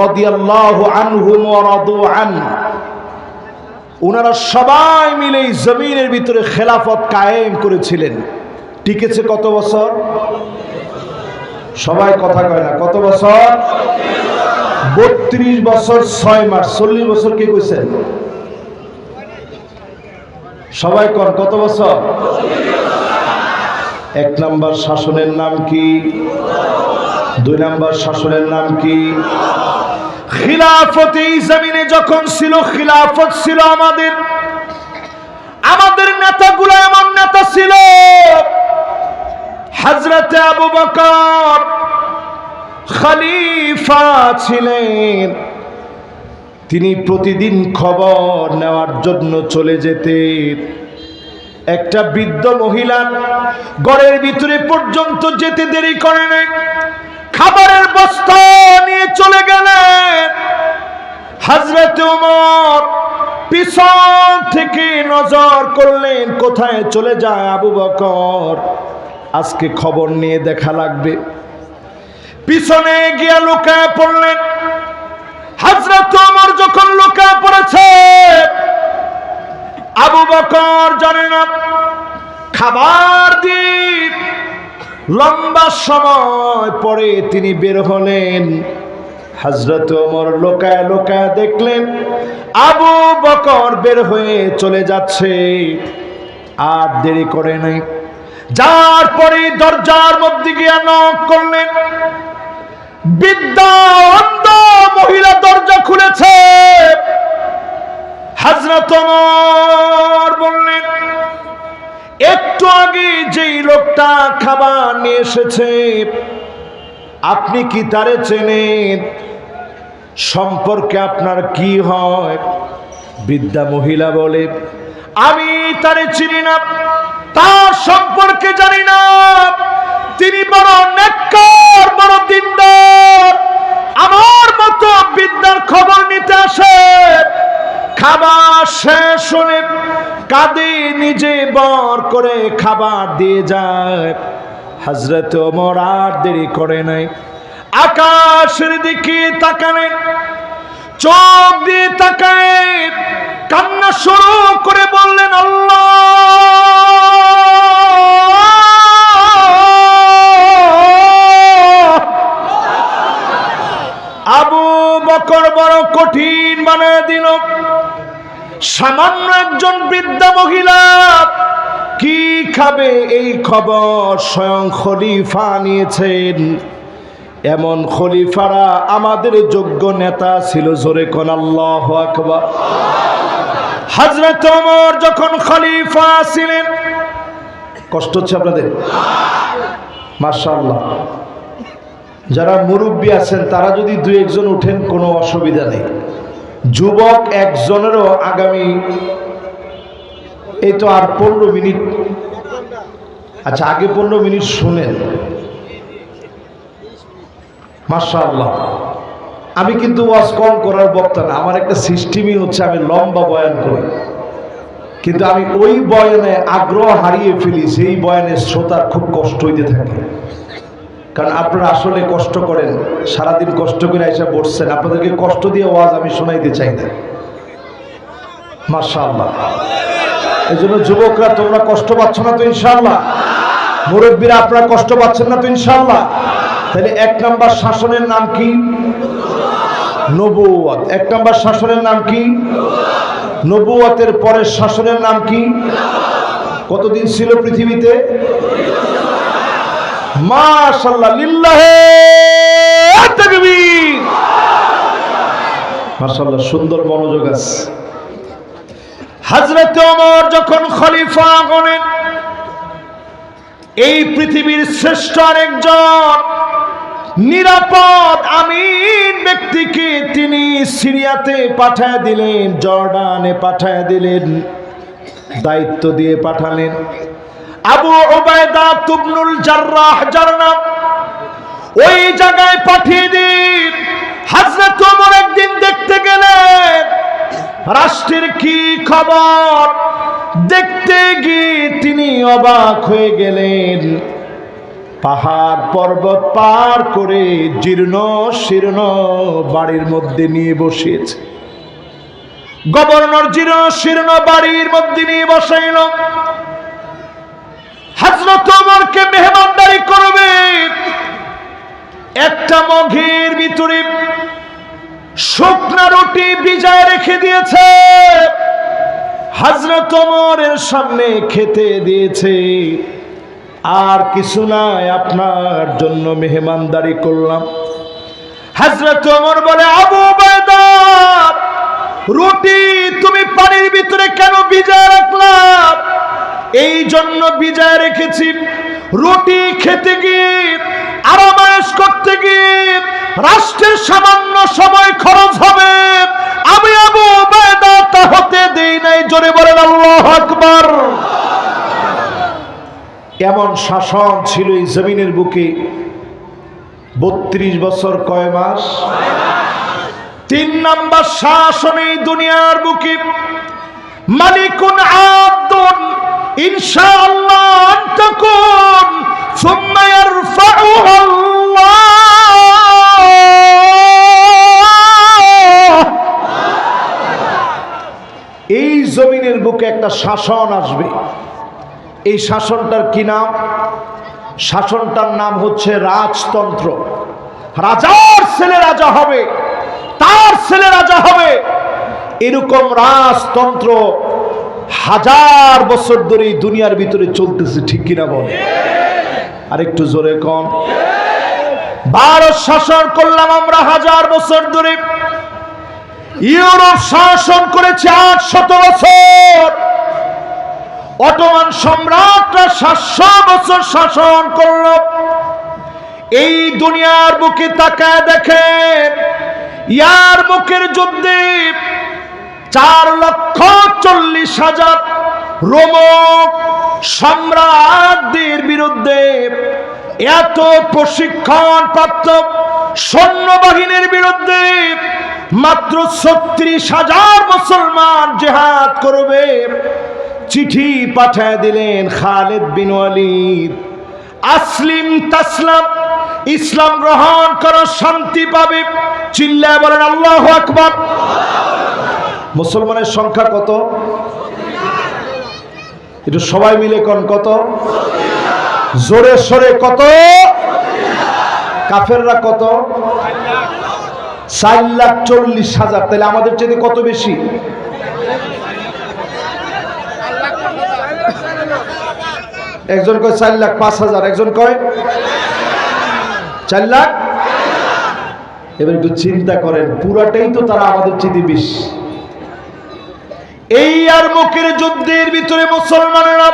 রদিয়াল্লাহু আন সবাই মিলে জমিনের ভিতরে খেলাফত কায়েম করেছিলেন। টিকেছে কত বছর? সবাই কথা কয় না, কত বছর? বত্রিশ বছর, ছয় মাস, চল্লিশ বছর কি কইছেন সবাই কন, কত বছর? এক নাম্বার শাসনের নাম কি? দুই নাম্বার শাসনের নাম কি? খিলাফত এই জমিনে যখন ছিল, খিলাফত ছিল আমাদের। আমাদের নেতাগুলো এমন নেতা ছিল। হজরত আবু বকর খলিফা ছিলেন। তিনি প্রতিদিন খবর নেওয়ার জন্য চলে যেতেন। একটা বৃদ্ধ মহিলা ঘরের ভিতরে পর্যন্ত যেতে দেরি করে নাই। খাবারের বস্তা নিয়ে চলে গেলেন। হাজরত উমর পিছন থেকে নজর করলেন, কোথায় চলে যায় আবু বকর? আজকে খবর নিয়ে দেখা লাগবে। পিছনে গিয়া লুকায় পড়লেন। হাজরত ওমর যখন লুকায় পড়েছে, আবু বকর জানে না, খাবার দিন লম্বা সময় পরে তিনি বের হলেন। হজরত ওমর লোকায় লোকায় দেখলেন, আবু বকর বের হয়ে চলে যাচ্ছে। আর দেরি করে নাই। যার পরে দরজার মধ্যে গিয়া নক করলেন। বিদ্যা অন্ধ মহিলা দরজা খুলেছে। হাজরত ওমর বললেন একটু আগে যেই লোকটা খাবার নিয়ে এসেছে, আপনি কি তারে চেনেন? সম্পর্কে আপনার কি হয়? বিদ্যা মহিলা বলে, আমি তারে চিনি না, তার সম্পর্কে জানি না। তিনি বড় নেকর বড় দিনদার। আমার মতো বিদ্যার খবর নিতে আসে। খাবার শেষ হলে কাঁদে, নিজে বর করে খাবার দিয়ে যায়। হজরত ওমর আর দেরি করে নাই। আকাশের দিকে তাকালেন চোখ দিয়ে তাকায় কান্না শুরু করে বললেন, আল্লাহ! আবু বকর বড় কঠিন বানায় দিল। সামান্য একজন বৃদ্ধা মহিলা কি খাবে এই খবর স্বয়ং খলিফা নিয়েছেন। এমন খলিফারা আমাদের যোগ্য নেতা ছিল, জোরে কোন আল্লাহ আকবার। হজরত ওমর যখন খলিফা ছিলেন, কষ্ট হচ্ছে আপনাদের? মাশাআল্লাহ। যারা মুরব্বী আছেন, তারা যদি দু একজন উঠেন, কোনো অসুবিধা নেই। যুবক একজনেরও আগামী এই তো আর পনেরো মিনিট। আচ্ছা আগে পনেরো মিনিট শুনেন। মাশাআল্লাহ। আমি কিন্তু ওয়াজ কম করার বক্তা না, আমার একটা সিস্টেমই হচ্ছে আমি লম্বা বয়ান করি। কিন্তু আমি ওই বয়ানে আগ্রহ হারিয়ে ফেলি সেই বয়ানে শ্রোতার খুব কষ্ট হইতে থাকে। কারণ আপনারা আসলে কষ্ট করেন, সারাদিন কষ্ট করে এসে বসছেন। আপনাদেরকে কষ্ট দিয়ে ওয়াজ আমি শোনাইতে চাই না। মাশাআল্লাহ। এই জন্য যুবকরা, তোমরা কষ্ট পাচ্ছ না তো ইনশাল্লাহ মুরব্বীরা, আপনারা কষ্ট পাচ্ছেন না তো ইনশাল্লাহ তাহলে এক নাম্বার শাসনের নাম কি? নবুয়াত এক নাম্বার শাসনের নাম কি? নবুয়াতের পরের শাসনের নাম কি? কতদিন ছিল পৃথিবীতে? মাশাল্লাহ লিল্লাহে তাকবীর। সুন্দর মনোযোগ আছে। হযরত ওমর যখন খলিফা গণেন এই পৃথিবীর শ্রেষ্ঠ আরেকজন নিরাপদ, আমিন ব্যক্তিকে তিনি সিরিয়াতে পাঠায় দিলেন, জর্ডানে পাঠায় দিলেন, দায়িত্ব দিয়ে পাঠালেন। আবু ওবায়দা তুবনুল জার্রাহ যার নাম ওই জায়গায় পাঠিয়ে দিন। হাজরত ওমর একদিন দেখতে গেলেন। রাষ্ট্রের কি খবর? দেখতে গিয়ে তিনি অবাক হয়ে গেলেন। পাহাড় পর্বত পার করে জীর্ণ শীর্ণ বাড়ির মধ্যে নিয়ে বসিয়েছে। গভর্নর জীর্ণ শীর্ণ বাড়ির মধ্যে নিয়ে বসাইল। হাজরত ওমরকে মেহমানদারি করবে। একটা মঘের ভিতরে শুকনা রুটি বিজায় রেখে দিয়েছে। হাজরত ওমরের সামনে খেতে দিয়েছে। আর কিছু নাই, আপনার জন্য মেহমানদারি করলাম। হাজরত ওমর বলে, আবু বায়দা রুটি তুমি পানির ভিতরে কেন ভিজায় রাখলাম? এই জন্য বিজয় রেখেছি। রুটি খেতে গিয়ে আরামায়েশ করতে গিয়ে, রাষ্ট্রের সামান্য সময় খরচ হবে। আমি আবু বায়দা তা হতে দেই নাই, জোরে বলেন আল্লাহ আকবার। এমন শাসন ছিল এই জমিনের বুকে? বত্রিশ বছর কয় মাস? তিন নাম্বার শাসন এই দুনিয়ার বুকে। মালিকুন আদুন এই জমিনের বুকে একটা শাসন আসবে। এই শাসনটার কি নাম? শাসনটার নাম হচ্ছে রাজতন্ত্র। রাজার ছেলে রাজা হবে, তার ছেলে রাজা হবে। এরকম রাজতন্ত্র হাজার বছর ধরে এই দুনিয়ার ভিতরে চলতেছে, ঠিক কিনা বলে? আর একটু জোরে কম ভারত শাসন করলাম আমরা হাজার বছর ধরে। ইউরোপ শাসন করেছে আট শত বছর। অটোমান সম্রাটরা সাতশো বছর শাসন করল। এই দুনিয়ার বুকে তাকায় দেখেন, ইয়ার বুকের যুদ্ধে চার লক্ষ চল্লিশ হাজার রোমক সম্রাটদের বিরুদ্ধে এত প্রশিক্ষণ প্রাপ্ত সৈন্যবাহিনীর বিরুদ্ধে মাত্র ছত্রিশ হাজার মুসলমান জেহাদ করবে। চিঠি পাঠায় দিলেন খালেদ বিন ওয়ালিদ। আসলিম তাসলাম, ইসলাম গ্রহণ করো শান্তি পাবে। চিল্লায় বলেন, আল্লাহ আকবার। মুসলমানের সংখ্যা কত? একটু সবাই মিলে কোন কত? জোরে সরে কত? কাফেররা কত? চার লাখ চল্লিশ হাজার। তাহলে আমাদের চেয়ে কত বেশি? একজন কয় চার লাখ পাঁচ হাজার। একজন কয় চার লাখ? এবার একটু চিন্তা করেন, পুরাটাই তো তারা আমাদের চেয়ে বেশি। এই আর মুখের যুদ্ধের ভিতরে মুসলমানেরা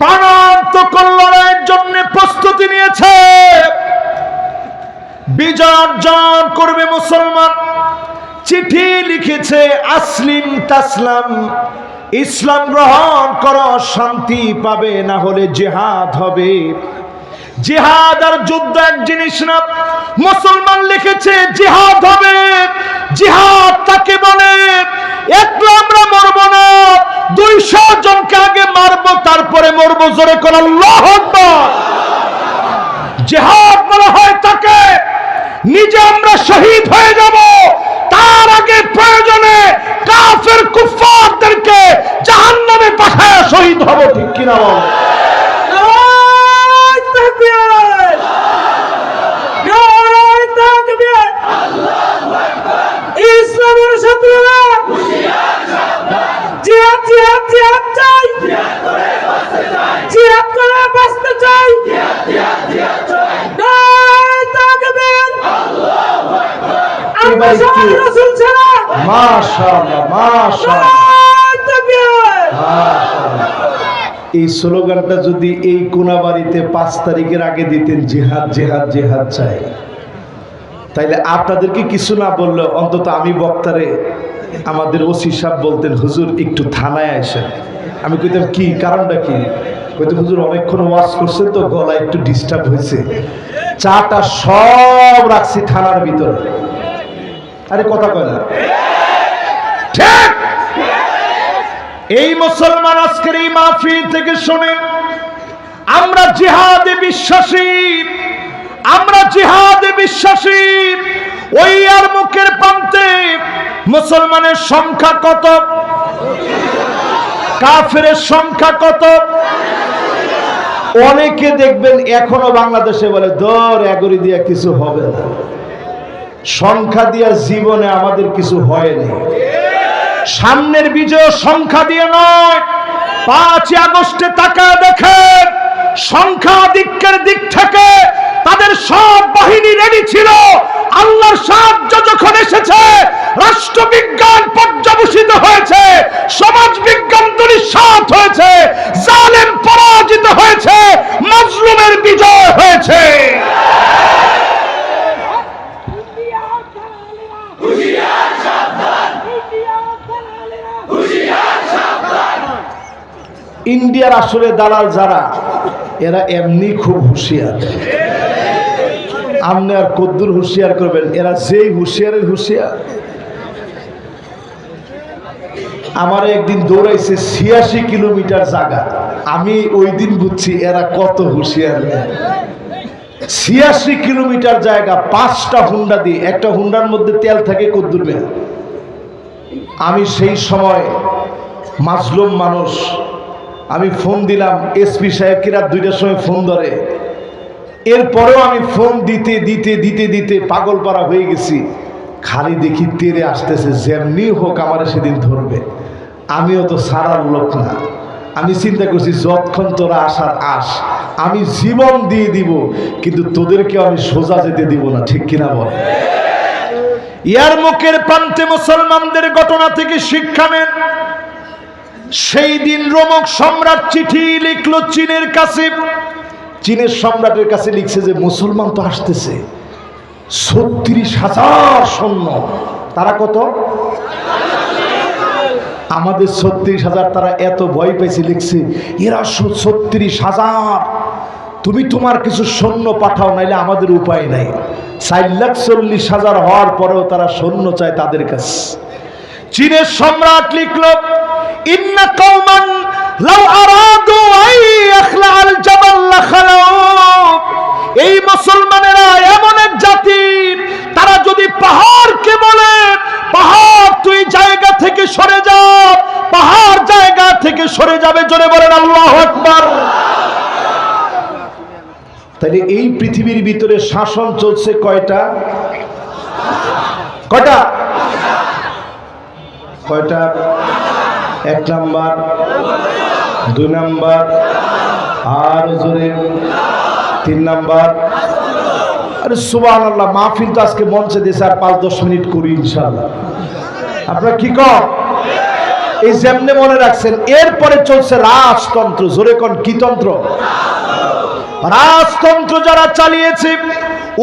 প্রাণান্ত লড়াইয়ের জন্য প্রস্তুতি নিয়েছে। বিজয় অর্জন করবে মুসলমান। চিঠি লিখেছে, আসলিম তাসলাম, ইসলাম গ্রহণ করো, শান্তি পাবে, না হলে জেহাদ হবে। জিহাদ আর যুদ্ধ এক জিনিস না। মুসলমান লিখেছে, জিহাদ হবে, জিহাদ তাকে বলে, একলা আমরা মরব না, দুইশো জনকে আগে মারবো, তারপরে মরবো। জোরে কোন। জেহাদ বলা হয় তাকে, নিজে আমরা শহীদ হয়ে যাব, তার আগে প্রয়োজনে কাফের কুফারদেরকে জাহান্নামে পাঠায় শহীদ হব, ঠিক কিনা জিহাদ জিহাদ জিহাদ চাই। জিহাদ করে বাঁচতে চাই। নারায়ে তাকবীর আমরা সবাই রাসূল ছাড়া। মাশাআল্লাহ মাশাআল্লাহ। নারায়ে তাকবীর এই স্লোগানটা যদি এই কোনাবাড়িতে পাঁচ তারিখের আগে দিতেন জেহাদ জেহাদ জেহাদ চাই। তাইলে আপনাদেরকে কিছু না বললে অন্তত আমি বক্তারে আমাদের ওসি সাহেব বলতেন, হুজুর, একটু থানায় আসেন আমি কইতাম, কি? কারণটা কি? কইতে, হুজুর, অনেকক্ষণ ওয়াশ করছেন তো গলা একটু ডিস্টার্ব হয়েছে চাটা সব রাখছি থানার ভিতরে। আরে, কথা কয় না। এই মুসলমান আজকের এই মাহফিল থেকে শোনেন আমরা জিহাদে বিশ্বাসী, আমরা জিহাদে বিশ্বাসী ওই আর মুখের প্রান্তে মুসলমানের সংখ্যা কত? কাফের সংখ্যা কত? অনেকে দেখবেন এখনও বাংলাদেশে বলে দর এগরি দিয়া কিছু হবে না। সংখ্যা দিয়া জীবনে আমাদের কিছু হয়নি সামনের বিজয় সংখ্যা দিয়ে নয়। পাঁচ আগস্টে তাকা দেখেন সংখ্যাধিক্যের দিক থেকে তাদের সব বাহিনী রেডি ছিল। আল্লাহর সাহায্য যখন এসেছে, রাষ্ট্রবিজ্ঞান পর্যবসিত হয়েছে সমাজ বিজ্ঞান দুরিশ্বাত হয়েছে, জালেম পরাজিত হয়েছে, মাজলুমের বিজয় হয়েছে। ইন্ডিয়ার আসলে দালাল যারা, এরা এমনি খুব হুঁশিয়ার। আপনি আর কদ্দুর হুঁশিয়ার করবেন, এরা যেই হুঁশিয়ারের হুঁশিয়ার। আমার একদিন দৌড়াইছে ছিয়াশি কিলোমিটার জায়গা। আমি ওই দিন বুঝছি এরা কত হুঁশিয়ার। ছিয়াশি কিলোমিটার জায়গা, পাঁচটা হুন্ডা দিয়ে, একটা হুন্ডার মধ্যে তেল থাকে কদ্দুর মেয়া আমি সেই সময় মাজলুম মানুষ, আমি ফোন দিলাম, এসপি সাহেব রাত দুইটার সময় ফোন ধরে এরপরেও আমি ফোন দিতে দিতে দিতে দিতে পাগল পাড়া হয়ে গেছি। খালি দেখি তেরে আসতেছে, যেমনি হোক আমার সেদিন ধরবে। আমিও তো সারার লোক না। আমি চিন্তা করছি, যতক্ষণ তোরা আসার আস, আমি জীবন দিয়ে দিব, কিন্তু তোদেরকে আমি সোজা যেতে দিব না, ঠিক কিনা বল? ইয়ার মুখের প্রান্তে মুসলমানদের ঘটনা থেকে শিক্ষা নেন। সেই দিন রোমক সম্রাট চিঠি লিখলো চীনের কাছে। চীনের সম্রাটের কাছে লিখছে যে মুসলমান তো আসতেছে। ছত্রিশ হাজার সৈন্য। তারা কত? আমাদের ছত্রিশ হাজার তারা এত ভয় পেয়েছে, লিখছে, এরা ছত্রিশ হাজার। তুমি তোমার কিছু সৈন্য পাঠাও, নাইলে আমাদের উপায় নাই। চার লাখ চল্লিশ হাজার হওয়ার পরেও তারা সৈন্য চায় তাদের কাছে। চীনের সম্রাট লিখল, ইন্না কওমান লাউ আরাদু আই জাবাল লাখালাউ এই মুসলমানেরা এমন এক জাতি, তারা যদি পাহাড়কে বলে, পাহাড়, তুই জায়গা থেকে সরে যা, পাহাড় জায়গা থেকে সরে যাবে। জোরে বলেন, আল্লাহু আকবার। তাহলে এই পৃথিবীর ভিতরে শাসন চলছে কয়টা? কয়টা? কয়টা? এক নাম্বার, দুই নাম্বার আর জোরে। তিন নাম্বার। আরে সুবাহ আল্লাহ মাহফিল তো আজকে মঞ্চে দিয়েছে আর পাঁচ দশ মিনিট করি ইনশাল্লাহ আপনার কি কম এই যেমনে মনে রাখছেন, এরপরে চলছে রাজতন্ত্র। জোরে কোন, কি তন্ত্র? রাজতন্ত্র যারা চালিয়েছে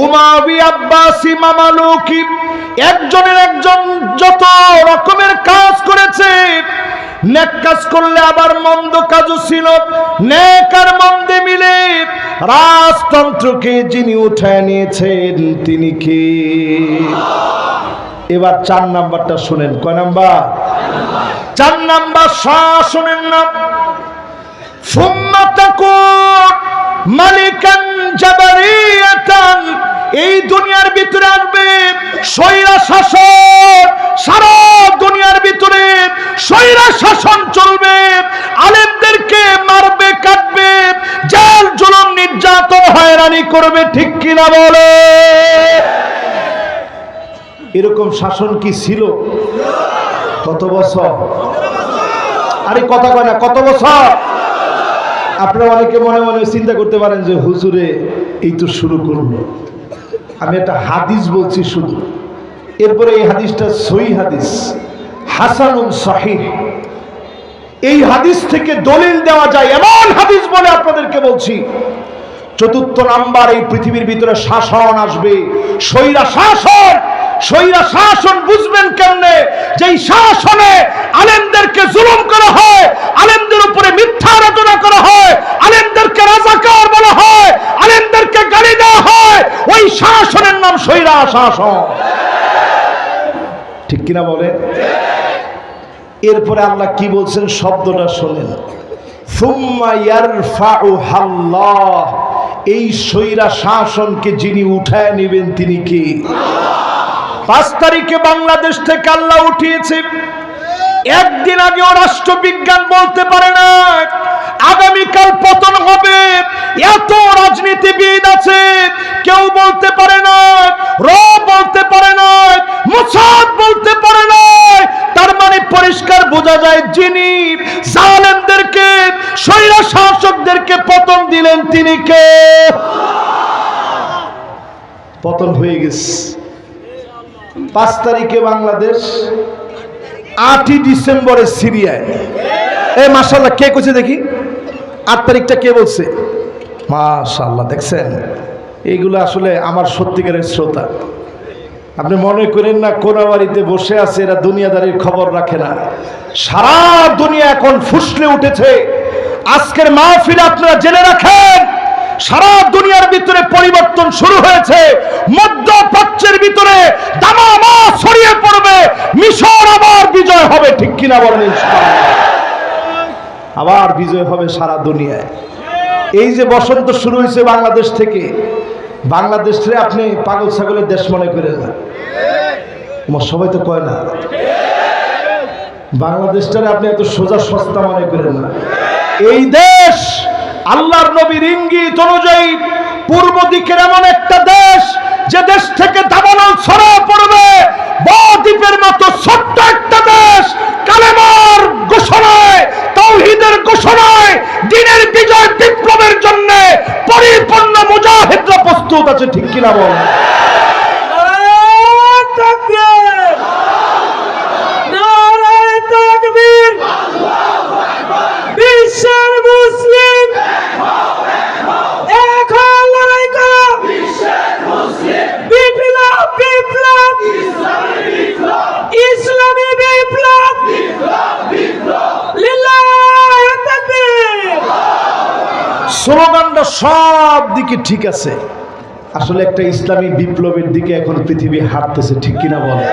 উমাবি আব্বাসি মামালুকি, একজনের একজন যত রকমের কাজ করেছে নেক কাজ করলে আবার মন্দ কাজও ছিল। নেক আর মন্দে মিলে রাজতন্ত্রকে যিনি উঠায় নিয়েছেন, তিনি কে? এবার চার নাম্বারটা শুনেন। কয় নাম্বার? চার নাম্বার শাসনের নাম সুম্মাতাকুন মালিকান জাবারিয়াতান, এই দুনিয়ার ভিতরে আসবে স্বৈরা শাসন, সারা দুনিয়ার ভিতরে স্বৈরা শাসন চলবে, আলেমদেরকে মারবে, কাটবে, জেল, জুলুম, নির্যাতন, হয়রানি করবে, ঠিক কিনা বলে? এরকম শাসন কি ছিল? কত বছর? আরে কথা কয় না, কত বছর? আপনারা অনেকে মনে মনে চিন্তা করতে পারেন যে, হুজুরে, এই তো শুরু করল আমি একটা হাদিস বলছি শুধু। এরপরে এই হাদিসটা সই হাদিস, হাসানুন সাহিহ। এই হাদিস থেকে দলিল দেওয়া যায় এমন হাদিস বলে আপনাদেরকে বলছি। চতুর্থ নাম্বার, এই পৃথিবীর ভিতরে শাসন আসবে। স্বৈরা শাসন স্বৈরা শাসন বুঝবেন কেমনে? যেই শাসনে আলেমদেরকে জুলুম করা হয় আলেমদের উপরে মিথ্যা রচনা করা হয় আলেমদেরকে রাজাকার বলা হয় আলেমদেরকে গালি দেওয়া হয় ওই ঠিক কিনা বলে? এরপরে আল্লাহ কি বলছেন? শব্দটা শোনেন। এই সৈরা শাসনকে যিনি উঠায় নেবেন, তিনি কি? পাঁচ তারিখে বাংলাদেশ থেকে আল্লাহ উঠিয়েছে। একদিন আগেও রাষ্ট্রবিজ্ঞান বলতে পারে না। আগামীকাল পতন হবে। এত রাজনীতিবিদ আছে, কেউ বলতে পারে না। র বলতে পারে না মুসাদ বলতে পারে না তার মানে পরিষ্কার বোঝা যায় যিনি জালেমদেরকে, স্বৈরা শাসকদেরকে পতন দিলেন তিনি কে? পতন হয়ে গেছে। পাঁচ তারিখে বাংলাদেশ, আটই ডিসেম্বরে সিরিয়ায়। এ মাসাল্লাহ কে কইছে দেখি? আট তারিখটা কে বলছে? মাশাল্লাহ দেখছেন? এইগুলো আসলে আমার সত্যিকারের শ্রোতা। আপনি মনে করেন না, কোনাবাড়িতে বসে আছে, এরা দুনিয়াদারির খবর রাখে না। সারা দুনিয়া এখন ফুসলে উঠেছে। আজকের মাহফিল আপনারা জেনে রাখেন, সারা দুনিয়ার ভিতরে পরিবর্তন শুরু হয়েছে। মধ্য প্রাচ্যের ভিতরে দামামা ছড়িয়ে পড়বে। মিশর আবার বিজয় হবে, ঠিক কিনা বলেন আবার বিজয় হবে সারা দুনিয়ায়। এই যে বসন্ত শুরু হয়েছে বাংলাদেশ থেকে, বাংলাদেশে আপনি পাগল ছাগলের দেশ মনে করেন না? আমার সবাই তো কয় না? বাংলাদেশটারে আপনি এত সোজা সস্তা মনে করেন না। এই দেশ আল্লাহর নবীর ইঙ্গিত অনুযায়ী পূর্ব দিকের এমন একটা দেশ, যে দেশ থেকে দাবানল ছড়া পড়বে, বদ্বীপের মতো ছোট্ট একটা দেশ, কালেমার ঘোষণায়, তৌহিদের ঘোষণায় দিনের বিজয় বিপ্লবের জন্য পরিপূর্ণ মুজাহিদরা প্রস্তুত আছে ঠিক কিনা বল নারায়ণ তাকবীর নারায়ণ তাকবীর বিশ্বের মুসলিম এক হয়ে লড়াই করো বিপ্লব বিপ্লব ইসলামী বিপ্লব লিল্লাহ তাকবীর স্লোগানটা সব দিকে ঠিক আছে। আসলে একটা ইসলামী বিপ্লবের দিকে এখন পৃথিবী হাঁটতেছে, ঠিক কিনা বলে?